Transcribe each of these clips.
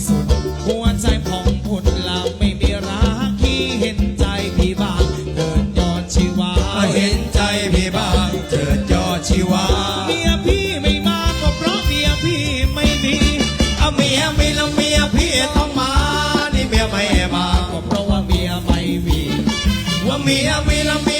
ที่สุด หัวใจพองพุดละไม่มีรักที่เห็นใจพี่บ้างเกิดยอดชีวาเห็นใจพี่บ้างเถิดยอดชีวาเมียพี่ไม่มาก็เพราะเมียพี่ไม่มีเอาเมียมีแล้วเมียพี่ต้องมา นี่เมียไม่มาก็เพราะว่าเมียไม่มีว่าเมียมีแล้วเมีย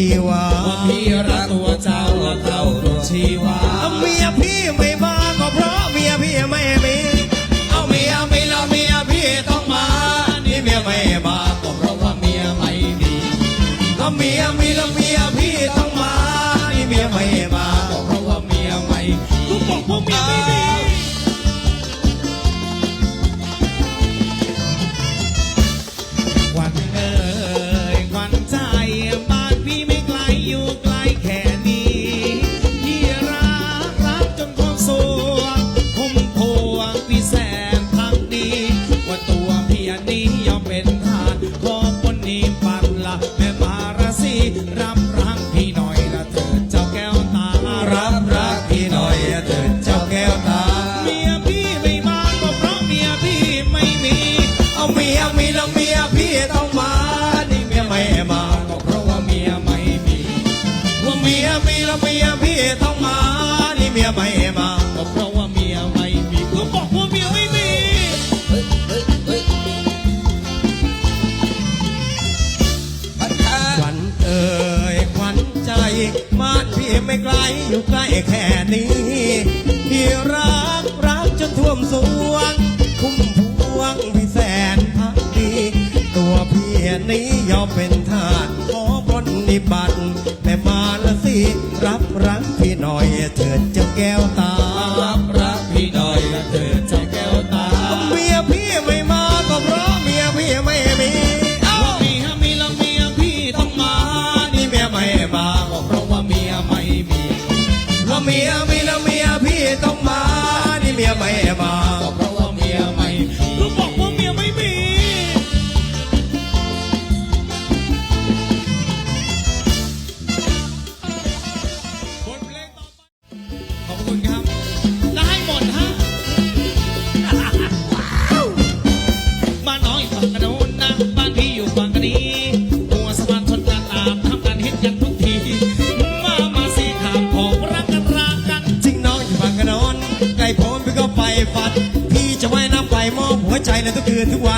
ชีวาว่าพี่รักตัวเจ้าเท่าดวงชีวาเมียพี่ไม่มาก็เพราะเมียพี่ไม่มีเอาเมียมีแล้วเมียพี่ต้องมา นี่เมียไม่มาก็เพราะว่าเมียไม่มีเอาเมียมีแล้วเมียพี่ต้องมา นี่เมียไม่มาก็เพราะว่าเมียไม่ก็บอกว่าเมียไม่มี เอาเมียมีแล้วเมียพี่ต้องมานี่เมียไม่มาก็เพราะว่าเมียไม่มีว่าเมียมีแล้วเมียพี่ต้องมานี่เมียไม่มาก็เพราะว่าเมียไม่มีก็บอกว่าเมียไม่มีขวัญเอ่ยขวัญใจบ้านพี่ไม่ไกลอยู่ใกล้แค่นี้พี่รักรักจนท่วมสวง นี้ยอมเป็นทาสขอปนนิบัติแม่มาละสิรับรักพี่หน่อยเถิดเจ้าแก้วตารับรักพี่หน่อยเถิดเจ้าแก้วตาเมียพี่ไม่มาก็เพราะเมียพี่ไม่มีเอ้าว่าเมียมีแล้วเมียพี่ต้องมานี่เมียไม่มาก็เพราะว่าเมียไม่มีว่าเมียมีแล้วเมียพี่ต้องมานี่เมียไม่มา ทุกคืนทุกวัน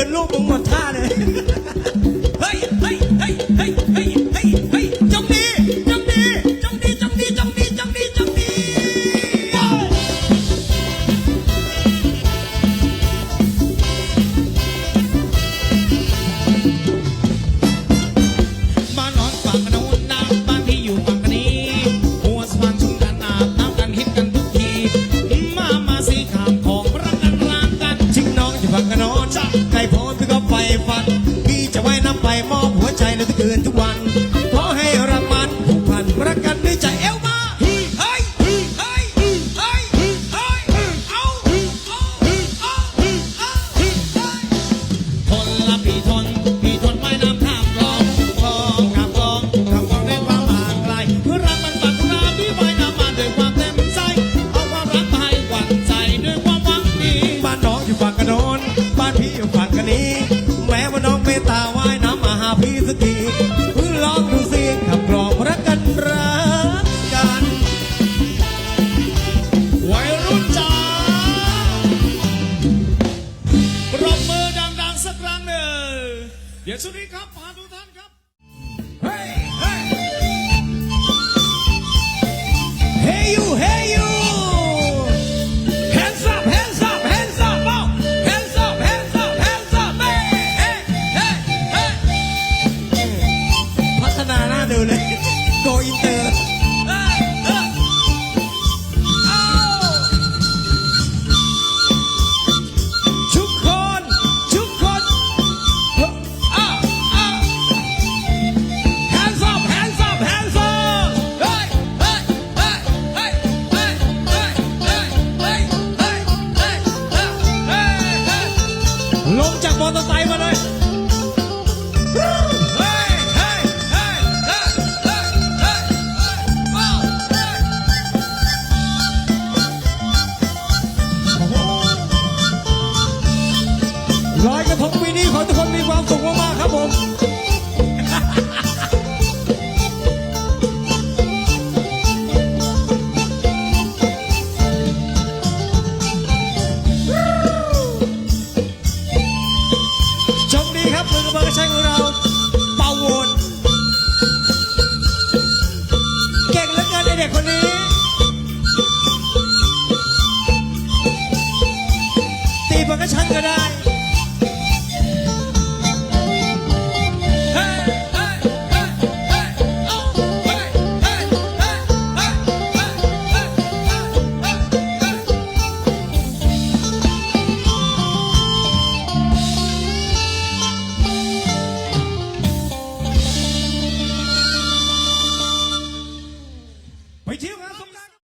คืนลูกมึงหมดท่าเลย แ唱歌的